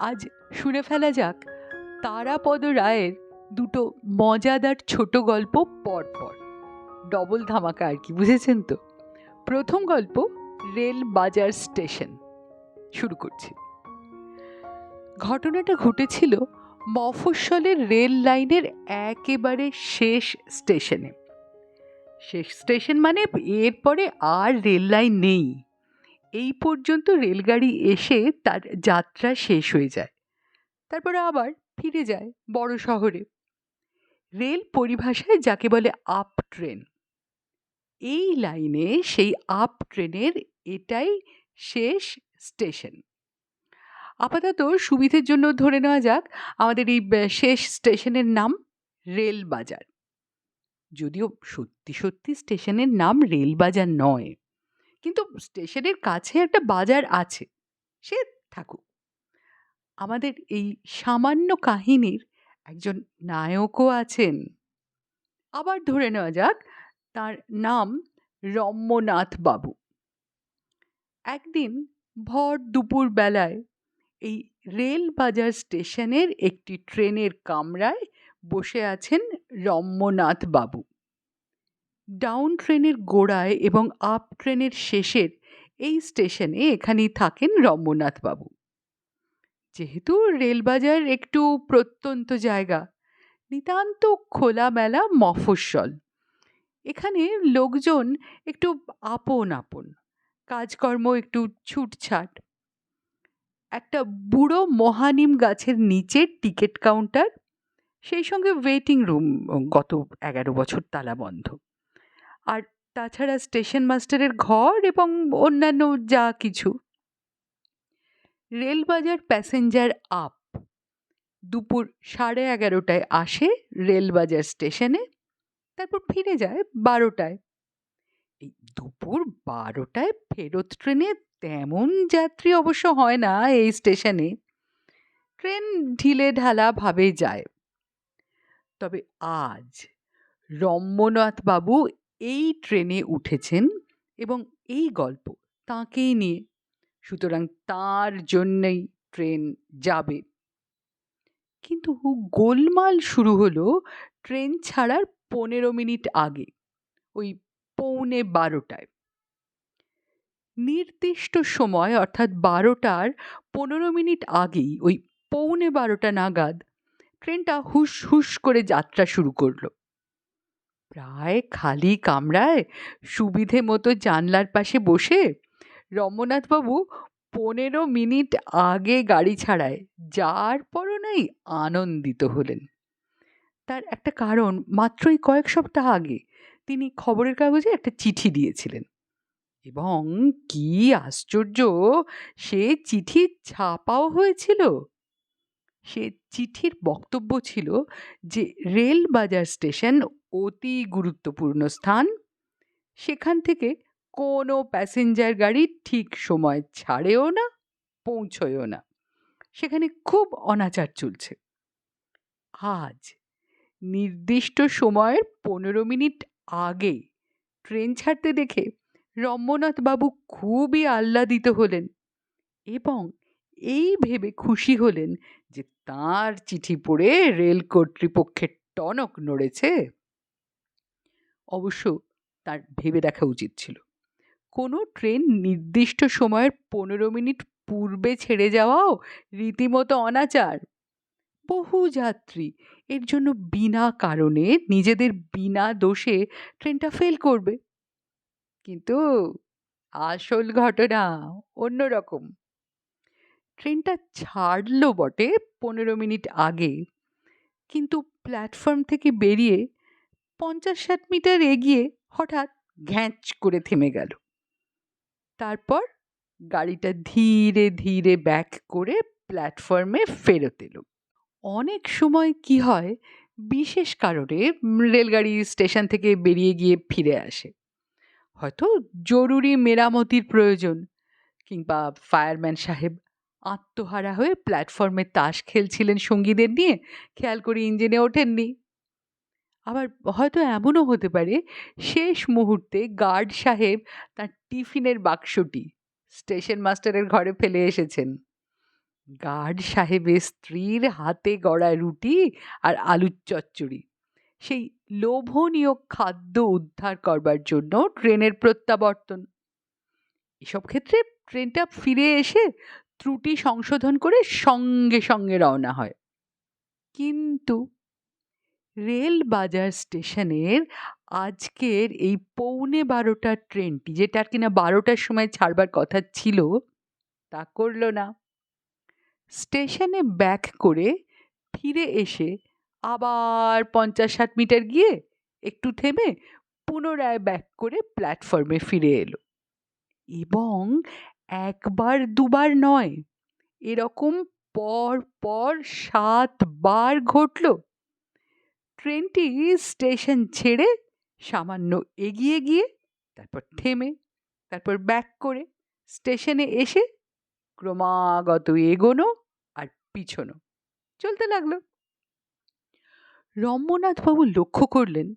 আজ শুনে ফেলা যাক, তারাপদ রায়ের দুটো মজাদার ছোট গল্প পরপর। ডবল ধামাকা আর কি, বুঝেছেন তো? প্রথম গল্প, রেল বাজার স্টেশন। শুরু করছি। ঘটনাটা ঘটেছিল মফস্বলের রেল লাইনের একেবারে শেষ স্টেশনে। শেষ স্টেশন মানে এরপরে আর রেল লাইন নেই। এই পর্যন্ত রেলগাড়ি এসে তার যাত্রা শেষ হয়ে যায়। তারপরে আবার ফিরে যায় বড় শহরে। রেল পরিভাষায় যাকে বলে আপ ট্রেন এই লাইনে সেই আপ ট্রেনের এটাই শেষ স্টেশন আপাতত সুবিধের জন্য ধরে নেওয়া যাক আমাদের এই শেষ স্টেশনের নাম রেল বাজার যদিও সত্যি সত্যি স্টেশনের নাম রেল বাজার নয়। কিন্তু স্টেশনের কাছে একটা বাজার আছে, সে থাকুক। আমাদের এই সামান্য কাহিনীর একজন নায়কও আছেন। আবার ধরে নেওয়া যাক, তার নাম রম্যনাথ বাবু। একদিন ভর দুপুর বেলায় এই রেল বাজার স্টেশনের একটি ট্রেনের কামরায় বসে আছেন রম্যনাথ বাবু। ডাউন ট্রেনের গোড়ায় এবং আপ ট্রেনের শেষের এই স্টেশনে এখানেই থাকেন রম্যনাথ বাবু। যেহেতু রেলবাজার একটু প্রত্যন্ত জায়গা, নিতান্ত খোলামেলা মফস্বল। এখানে লোকজন একটু আপন আপন, কাজকর্ম একটু ছুটছাট। একটা বুড়ো মহানিম গাছের নিচে টিকিট কাউন্টার, সেই সঙ্গে ওয়েটিং রুম গত এগারো বছর তালা বন্ধ আর তাছাড়া স্টেশন মাস্টারের ঘর এবং অন্যান্য যা কিছু। Railbazar passenger up. দুপুর সাড়ে এগারোটায় আসে রেলবাজার স্টেশনে, তারপর ফিরে যায় বারোটায়। এই দুপুর বারোটায় ফেরত ট্রেনে তেমন যাত্রী অবশ্য হয় না এই স্টেশনে। ট্রেন ঢিলে ঢালা ভাবে যায়। তবে আজ রম্যনাথ বাবু এই ট্রেনে উঠেছেন এবং এই গল্প তাঁকেই নিয়ে, সুতরাং তার জন্যই ট্রেন যাবে। কিন্তু গোলমাল শুরু হলো ট্রেন ছাড়ার পনেরো মিনিট আগে, ওই পৌনে বারোটায়। নির্দিষ্ট সময়, অর্থাৎ বারোটার পনেরো মিনিট আগেই, ওই পৌনে বারোটা নাগাদ, ট্রেনটা হুস হুস করে যাত্রা শুরু করল। প্রায় খালি কামরায় সুবিধে মতো জানলার পাশে বসে রমনাথবাবু পনেরো মিনিট আগে গাড়ি ছাড়ায়, যার পরও নাই আনন্দিত হলেন। তার একটা কারণ মাত্রই কয়েক সপ্তাহ আগে তিনি খবরের কাগজে একটা চিঠি দিয়েছিলেন এবং কি আশ্চর্য, সে চিঠি ছাপাও হয়েছিল। সে চিঠির বক্তব্য ছিল যে রেল বাজার স্টেশন অতি গুরুত্বপূর্ণ স্থান। সেখান থেকে কোনো প্যাসেঞ্জার গাড়ি ঠিক সময় ছাড়েও না, পৌঁছয়ও না। সেখানে খুব অনাচার চলছে। আজ নির্দিষ্ট সময়ের পনেরো মিনিট আগে ট্রেন ছাড়তে দেখে বাবু খুবই আহ্লাদিত হলেন এবং এই ভেবে খুশি হলেন যে তার চিঠি পড়ে রেল কর্তৃপক্ষের টনক নড়েছে। অবশ্য তার ভেবে দেখা উচিত ছিল। কোনো ট্রেন নির্দিষ্ট সময়ের পনেরো মিনিট পূর্বে ছেড়ে যাওয়াও রীতিমতো অনাচার। বহু যাত্রী এর জন্য বিনা কারণে নিজেদের বিনা দোষে ট্রেনটা ফেল করবে। কিন্তু আসল ঘটনা অন্যরকম। ট্রেনটা ছাড়লো বটে পনেরো মিনিট আগে, কিন্তু প্ল্যাটফর্ম থেকে বেরিয়ে পঞ্চাশ ষাট মিটার এগিয়ে হঠাৎ ঘ্যাঁচ করে থেমে গেল। তারপর গাড়িটা ধীরে ধীরে ব্যাক করে প্ল্যাটফর্মে ফেরত এলো। অনেক সময় কি হয়, বিশেষ কারণে রেলগাড়ি স্টেশন থেকে বেরিয়ে গিয়ে ফিরে আসে। হয়তো জরুরি মেরামতির প্রয়োজন কিংবা ফায়ারম্যান সাহেব আত্মহারা হয়ে প্ল্যাটফর্মে তাস খেলছিলেন সঙ্গীদের নিয়ে, খেয়াল করে ইঞ্জিনে ওঠেননি। আবার হয়তো এমনও হতে পারে, শেষ মুহূর্তে গার্ড সাহেব তার টিফিনের বাক্সটি স্টেশন মাস্টারের ঘরে ফেলে এসেছেন। গার্ড সাহেবের স্ত্রীর হাতে গড়া রুটি আর আলুর চচ্চড়ি, সেই লোভনীয় খাদ্য উদ্ধার করবার জন্য ট্রেনের প্রত্যাবর্তন। এসব ক্ষেত্রে ট্রেনটা ফিরে এসে ত্রুটি সংশোধন করে সঙ্গে সঙ্গে রওনা হয়। কিন্তু রেল বাজার স্টেশনের আজকের এই পৌনে বারোটার ট্রেনটি, যেটা আর কিনা বারোটার সময় ছাড়বার কথা ছিল, তা করল না। স্টেশনে ব্যাক করে ফিরে এসে আবার পঞ্চাশ ষাট মিটার গিয়ে একটু থেমে পুনরায় ব্যাক করে প্ল্যাটফর্মে ফিরে এলো। এবং একবার দুবার নয়, এরকম পর পর সাতবার ঘটল। ট্রেনটি স্টেশন ছেড়ে সামান্য এগিয়ে গিয়ে তারপর থেমে তারপর ব্যাক করে স্টেশনে এসে ক্রমাগত এগোনো আর পিছনো। চলতে লাগল। রম্যনাথবাবু লক্ষ্য করলেন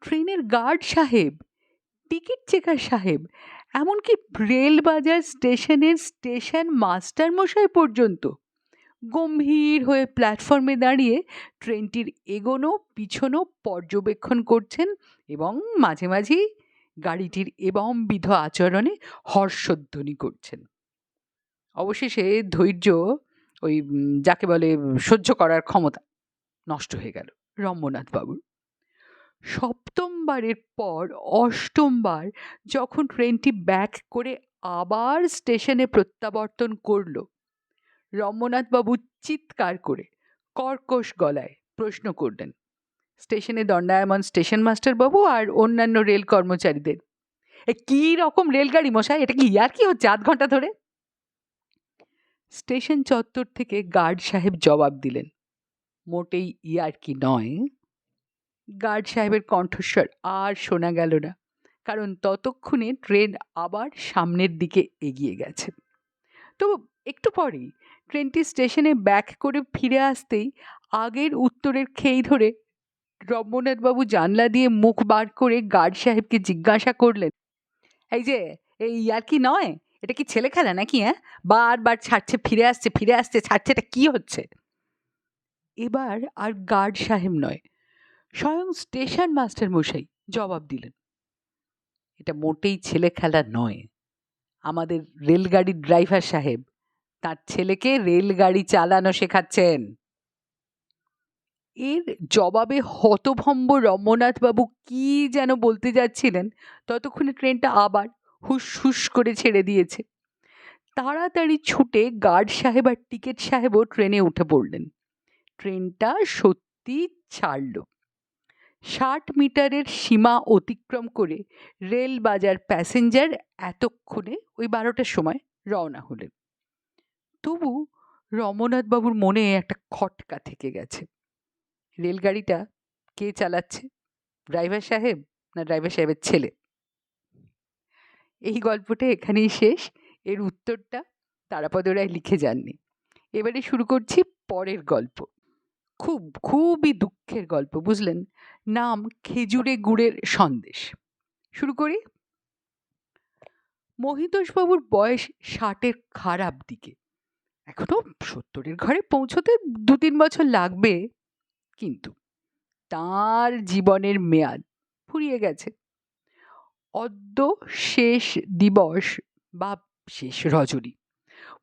ট্রেনের গার্ড সাহেব টিকিট চেকার সাহেব এমনকি রেলবাজার স্টেশনের স্টেশন মাস্টার মশাই পর্যন্ত। গম্ভীর হয়ে প্ল্যাটফর্মে দাঁড়িয়ে ট্রেনটির এগোনো, পিছনো পর্যবেক্ষণ করছেন এবং মাঝে মাঝেই গাড়িটির এবং বিধ আচরণে হর্ষধ্বনি করছেন। অবশেষে ধৈর্য ওই যাকে বলে সহ্য করার ক্ষমতা নষ্ট হয়ে গেল রম্যনাথ বাবুর সপ্তমবারের পর অষ্টমবার যখন ট্রেনটি ব্যাক করে আবার স্টেশনে প্রত্যাবর্তন করল রম্যনাথবাবু চিৎকার করে, কর্কশ গলায় প্রশ্ন করলেন, স্টেশনে দণ্ডায়মন স্টেশন মাস্টার বাবু আর অন্যান্য রেল কর্মচারীদের। কী রকম রেলগাড়ি মশাই? এটা কি ইয়ার কি হচ্ছে আধ ঘণ্টা ধরে? স্টেশন চত্বর থেকে গার্ড সাহেব জবাব দিলেন, মোটেই ইয়ার কি নয়। গার্ড সাহেবের কণ্ঠস্বর আর শোনা গেল না, কারণ ততক্ষণে ট্রেন আবার সামনের দিকে এগিয়ে গেছে। তো একটু পরেই ট্রেনটি স্টেশনে ব্যাক করে ফিরে আসতেই আগের উত্তরের খেই ধরে রম্যনাথবাবু জানলা দিয়ে মুখ বার করে গার্ড সাহেবকে জিজ্ঞাসা করলেন, এই যে, এই আর কি নয়? এটা কি ছেলে খেলা নাকি হ্যাঁ বারবার ছাড়ছে, ফিরে আসছে ফিরে আসছে, ছাড়ছে, এটা কি হচ্ছে? এবার আর গার্ড সাহেব নয়, স্বয়ং স্টেশন মাস্টার মশাই জবাব দিলেন, এটা মোটেই ছেলে খেলা নয়। আমাদের রেলগাড়ির ড্রাইভার সাহেব তার ছেলেকে রেলগাড়ি চালানো শেখাচ্ছেন। এর জবাবে হতভম্ব রম্যনাথবাবু কি যেন বলতে যাচ্ছিলেন, ততক্ষণে ট্রেনটা আবার হুস হুস করে ছেড়ে দিয়েছে। তাড়াতাড়ি ছুটে গার্ড সাহেব আর টিকিট সাহেবও ট্রেনে উঠে পড়লেন। ট্রেনটা সত্যি ছাড়ল। ষাট মিটারের সীমা অতিক্রম করে রেল বাজার প্যাসেঞ্জার এতক্ষণে ওই বারোটার সময় রওনা হলেন। তবু রমনাথবাবুর মনে একটা খটকা থেকে গেছে। রেলগাড়িটা কে চালাচ্ছে? ড্রাইভার সাহেব না ড্রাইভার সাহেবের ছেলে? এই গল্পটা এখানেই শেষ। এর উত্তরটা তারাপদ রায় লিখে যাননি। এবারে শুরু করছি পরের গল্প। খুব, খুবই দুঃখের গল্প, বুঝলেন? নাম খেজুরে গুড়ের সন্দেশ। শুরু করি। মহিতোষবাবুর বয়স ষাটের খারাপ দিকে। এখনও সত্তরের ঘরে পৌঁছতে দু তিন বছর লাগবে। কিন্তু তার জীবনের মেয়াদ ফুরিয়ে গেছে। অদ্য শেষ দিবস বা শেষ রজনী।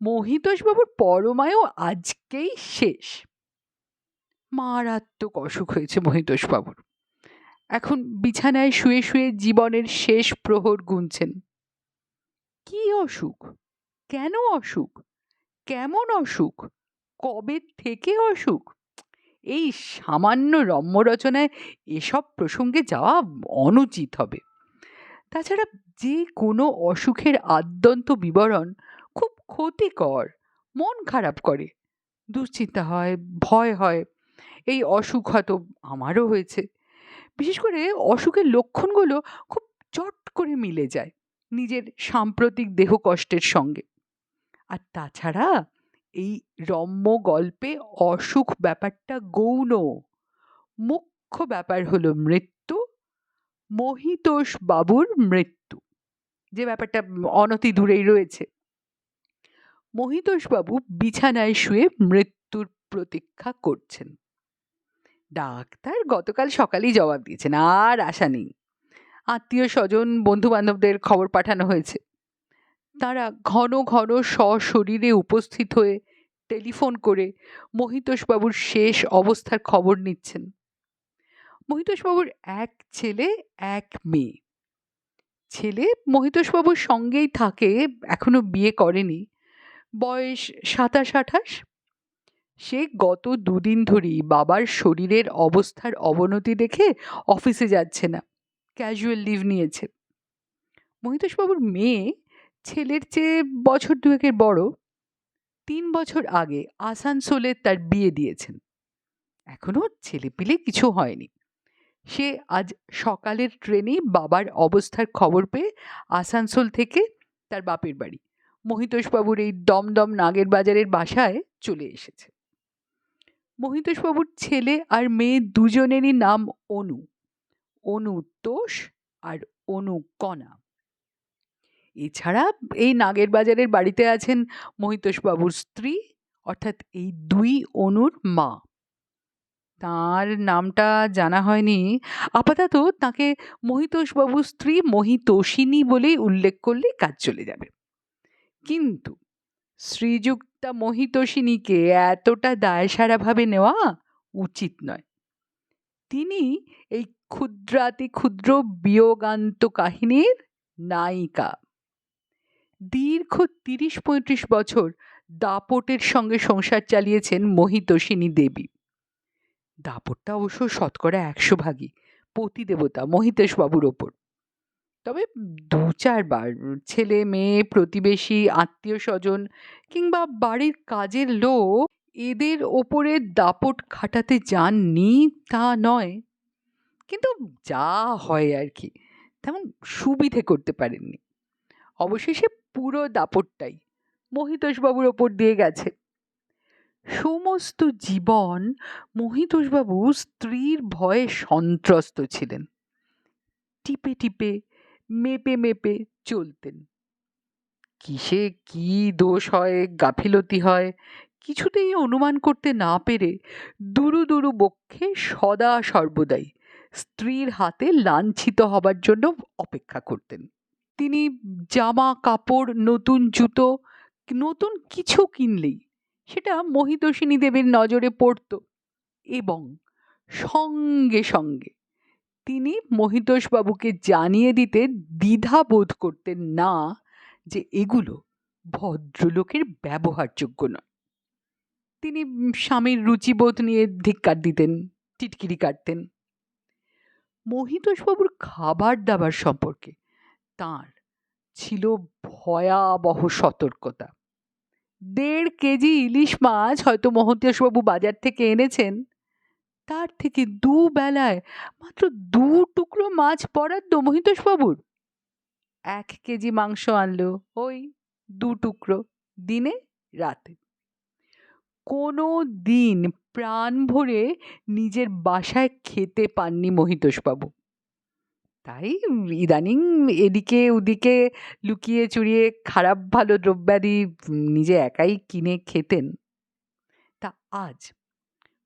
মহিতোষবাবুর পরমায়ও আজকেই শেষ। মারাত্মক অসুখ হয়েছে মহিতোষবাবুর। এখন বিছানায় শুয়ে শুয়ে জীবনের শেষ প্রহর গুনছেন। কি অসুখ? কেন অসুখ? কেমন অসুখ? কবে থেকে অসুখ? এই সামান্য রম্য রচনায় এসব প্রসঙ্গে যাওয়া অনুচিত হবে। তাছাড়া যে কোনো অসুখের আদ্যন্ত বিবরণ খুব ক্ষতিকর, মন খারাপ করে, দুশ্চিন্তা হয়, ভয় হয়। এই অসুখ হয়তো আমারও হয়েছে। বিশেষ করে অসুখের লক্ষণগুলো খুব চট করে মিলে যায় নিজের সাম্প্রতিক দেহ কষ্টের সঙ্গে। আর তাছাড়া এই রম্য গল্পে অসুখ ব্যাপারটা গৌণ। মুখ্য ব্যাপার হলো মৃত্যু, মহিতোষ বাবুর মৃত্যু, যে ব্যাপারটা অনতি দূরেই রয়েছে। মহিতোষবাবু বিছানায় শুয়ে মৃত্যুর প্রতীক্ষা করছেন। ডাক্তার গতকাল সকালেই জবাব দিয়েছেন, আর আশা নেই। আত্মীয় স্বজন বন্ধু বান্ধবদের খবর পাঠানো হয়েছে। তারা ঘন ঘন সশরীরে উপস্থিত হয়ে টেলিফোন করে মহিতোষবাবুর শেষ অবস্থার খবর নিচ্ছেন। মহিতোষবাবুর এক ছেলে, এক মেয়ে। ছেলে মহিতোষবাবুর সঙ্গেই থাকে, এখনও বিয়ে করেনি। বয়স সাতাশ আঠাশ। সে গত দুদিন ধরেই বাবার শরীরের অবস্থার অবনতি দেখে অফিসে যাচ্ছে না, ক্যাজুয়াল লিভ নিয়েছে। মহিতোষবাবুর মেয়ে ছেলের চেয়ে বছর দুয়েকের বড়, তিন বছর আগে আসানসোলে তার বিয়ে দিয়েছেন। এখনও ছেলেপিলে কিছু হয়নি। সে আজ সকালের ট্রেনে বাবার অবস্থার খবর পেয়ে আসানসোল থেকে তার বাপের বাড়ি, মহিতোষবাবুর এই দমদম নাগের বাজারের বাসায় চলে এসেছে। মহিতোষবাবুর ছেলে আর মেয়ে দুজনেরই নাম অনু অনু তোষ আর অনু কণা। এছাড়া এই নাগের বাজারের বাড়িতে আছেন মহিতোষবাবুর স্ত্রী, অর্থাৎ এই দুই অনুর মা। তার নামটা জানা হয়নি। আপাতত তাকে মহিতোষবাবুর স্ত্রী মহিতোষিনী বলেই উল্লেখ করলে কাজ চলে যাবে। কিন্তু শ্রীযুক্তা মহিতোষিনীকে এতটা দায়সারাভাবে নেওয়া উচিত নয়। তিনি এই ক্ষুদ্রাতি ক্ষুদ্র বিয়োগান্ত কাহিনীর নায়িকা। দীর্ঘ তিরিশ পঁয়ত্রিশ বছর দাপটের সঙ্গে সংসার চালিয়েছেন মহিতোষিনী দেবী। দাপটটা অবশ্য শতকরা একশো ভাগই পতিদেবতা মহিতেশবাবুর ওপর। তবে দু চারবার ছেলে, মেয়ে, প্রতিবেশী আত্মীয় স্বজন কিংবা বাড়ির কাজের লোক এদের ওপরে দাপট খাটাতে যাননি তা নয়। কিন্তু যা হয় আর কি, তেমন সুবিধে করতে পারেননি। অবশেষে পুরো দাপটটাই। মহিতোষবাবুর ওপর দিয়ে গেছে। সমস্ত জীবন মহিতোষবাবু স্ত্রীর ভয়ে সন্ত্রস্ত ছিলেন। টিপে টিপে, মেপে মেপে চলতেন। কিসে কি দোষ হয়, গাফিলতি হয়, কিছুতেই অনুমান করতে না পেরে দুরু দুরু বক্ষে সদা সর্বদাই স্ত্রীর হাতে লাঞ্ছিত হবার জন্য অপেক্ষা করতেন। তিনি জামা কাপড় নতুন জুতো, নতুন কিছু কিনলেই সেটা মহিতোষিনী দেবীর নজরে পড়ত এবং সঙ্গে সঙ্গে তিনি মহিতোষবাবুকে জানিয়ে দিতে দ্বিধা বোধ করতেন না যে এগুলো ভদ্রলোকের ব্যবহারযোগ্য নয়। তিনি স্বামীর রুচিবোধ নিয়ে ধিক্কার দিতেন, টিটকিরি কাটতেন। মহিতোষবাবুর খাবার দাবার সম্পর্কে তার ছিল ভয়াবহ সতর্কতা। দেড় কেজি ইলিশ মাছ হয়তো মহন্তেশবাবু বাজার থেকে এনেছেন। তার থেকে দু বেলায় মাত্র দু টুকরো মাছ বরাদ্দ মহিতোষবাবুর এক কেজি মাংস আনলো ওই দু টুকরো দিনে, রাতে। কোনো দিন প্রাণ ভরে নিজের বাসায় খেতে পাননি মহিতোষবাবু তাই? ইদানিং এদিকে ওদিকে লুকিয়ে চুরিয়ে খারাপ ভালো দ্রব্যাদি নিজে একাই কিনে খেতেন। তা আজ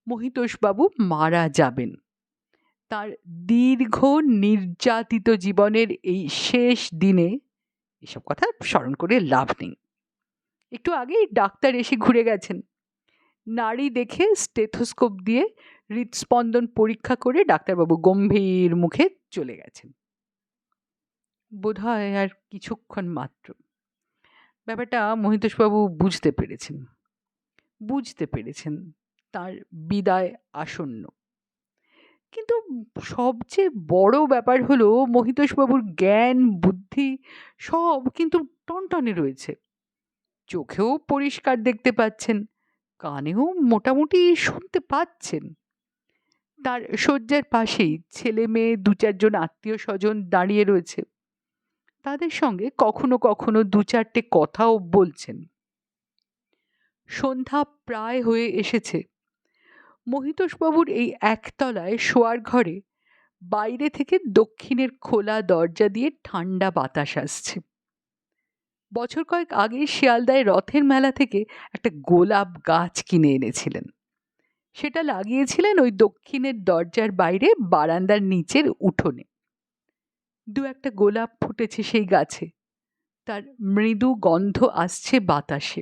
মহিতোষবাবু মারা যাবেন। তার দীর্ঘ নির্যাতিত জীবনের এই শেষ দিনে এসব কথা স্মরণ করে লাভ নেই। একটু আগেই ডাক্তার এসে ঘুরে গেছেন। নারী দেখে স্টেথোস্কোপ দিয়ে হৃদস্পন্দন পরীক্ষা করে ডাক্তারবাবু গম্ভীর মুখে চলে গেছেন। বোধহয় আর কিছুক্ষণ মাত্র। ব্যাপারটা মহিতোষবাবু বুঝতে পেরেছেন। বুঝতে পেরেছেন তার বিদায় আসন্ন। কিন্তু সবচেয়ে বড় ব্যাপার হলো মহিতোষবাবুর জ্ঞান, বুদ্ধি সব কিন্তু টনটনে রয়েছে। চোখেও পরিষ্কার দেখতে পাচ্ছেন, কানেও মোটামুটি শুনতে পাচ্ছেন। তার শয্যার পাশেই ছেলে মেয়ে দু চারজন আত্মীয় স্বজন দাঁড়িয়ে রয়েছে। তাদের সঙ্গে কখনো কখনো দু চারটে কথাও বলছেন। সন্ধ্যা প্রায় হয়ে এসেছে। মহিতোষবাবুর এই একতলায় শোয়ার ঘরে বাইরে থেকে দক্ষিণের খোলা দরজা দিয়ে ঠান্ডা বাতাস আসছে। বছর কয়েক আগে শিয়ালদায় রথের মেলা থেকে একটা গোলাপ গাছ কিনে এনেছিলেন। সেটা লাগিয়েছিলেন ওই দক্ষিণের দরজার বাইরে বারান্দার নিচের উঠোনে। দু একটা গোলাপ ফুটেছে সেই গাছে। তার মৃদু গন্ধ আসছে বাতাসে।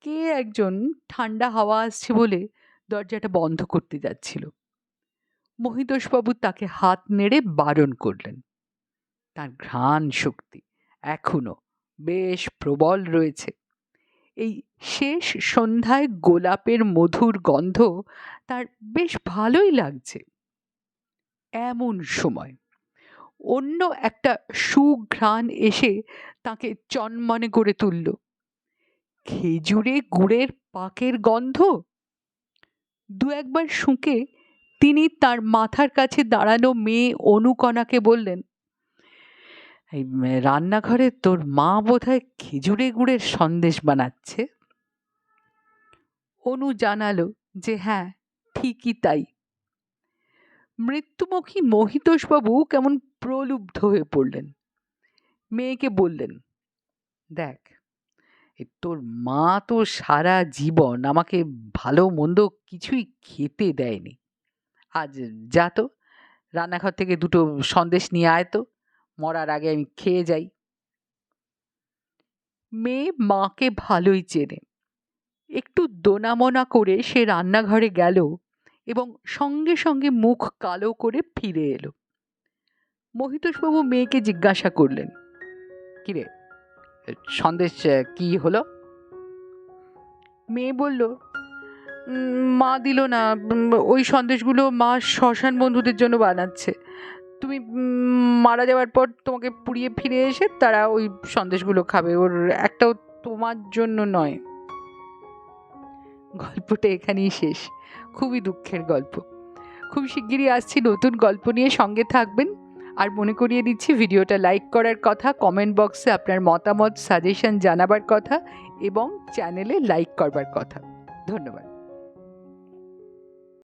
কে একজন ঠান্ডা হাওয়া আসছে বলে দরজাটা বন্ধ করতে যাচ্ছিল। মহিতোষবাবু তাকে হাত নেড়ে বারণ করলেন। তার ঘ্রাণ শক্তি এখনও বেশ প্রবল রয়েছে। এই শেষ সন্ধ্যায় গোলাপের মধুর গন্ধ তার বেশ ভালোই লাগছে। এমন সময় অন্য একটা সুঘ্রাণ এসে তাকে চনমনে করে তুলল। খেজুরে গুড়ের পাকের গন্ধ? দু একবার শুঁকে তিনি তার মাথার কাছে দাঁড়ানো মেয়ে অনুকণাকে বললেন এই রান্নাঘরে তোর মা বোধহয় খেজুরে গুড়ের সন্দেশ বানাচ্ছে। অনু জানালো যে হ্যাঁ ঠিকই তাই। মৃত্যুমুখী মহিতোষবাবু কেমন প্রলুব্ধ হয়ে পড়লেন। মেয়েকে বললেন, দেখ তোর মা তো সারা জীবন আমাকে ভালো মন্দ কিছুই খেতে দেয়নি। আজ যা তো, রান্নাঘর থেকে দুটো সন্দেশ নিয়ে আয় তো। মরার আগে আমি খেয়ে যাই। মেয়ে মাকে ভালোই চেনে। একটু দোনামোনা করে সে রান্নাঘরে গেল এবং সঙ্গে সঙ্গে মুখ কালো করে ফিরে এলো। মহিতোষবাবু মেয়েকে জিজ্ঞাসা করলেন, কিরে, সন্দেশ কি হলো? মেয়ে বলল মা দিল না ওই সন্দেশগুলো মা শ্মশান বন্ধুদের জন্য বানাচ্ছে। তুমি মারা যাওয়ার পর তোমাকে পুড়িয়ে ফিরে এসে তারা ওই সন্দেশগুলো খাবে। ওর একটাও তোমার জন্য নয়। গল্পটা এখানেই শেষ। খুবই দুঃখের গল্প। খুব শিগগিরই আসছি নতুন গল্প নিয়ে সঙ্গে থাকবেন। আর মনে করিয়ে দিচ্ছি, ভিডিওটা লাইক করার কথা কমেন্ট বক্সে আপনার মতামত সাজেশন জানাবার কথা এবং চ্যানেলে লাইক করবার কথা। ধন্যবাদ।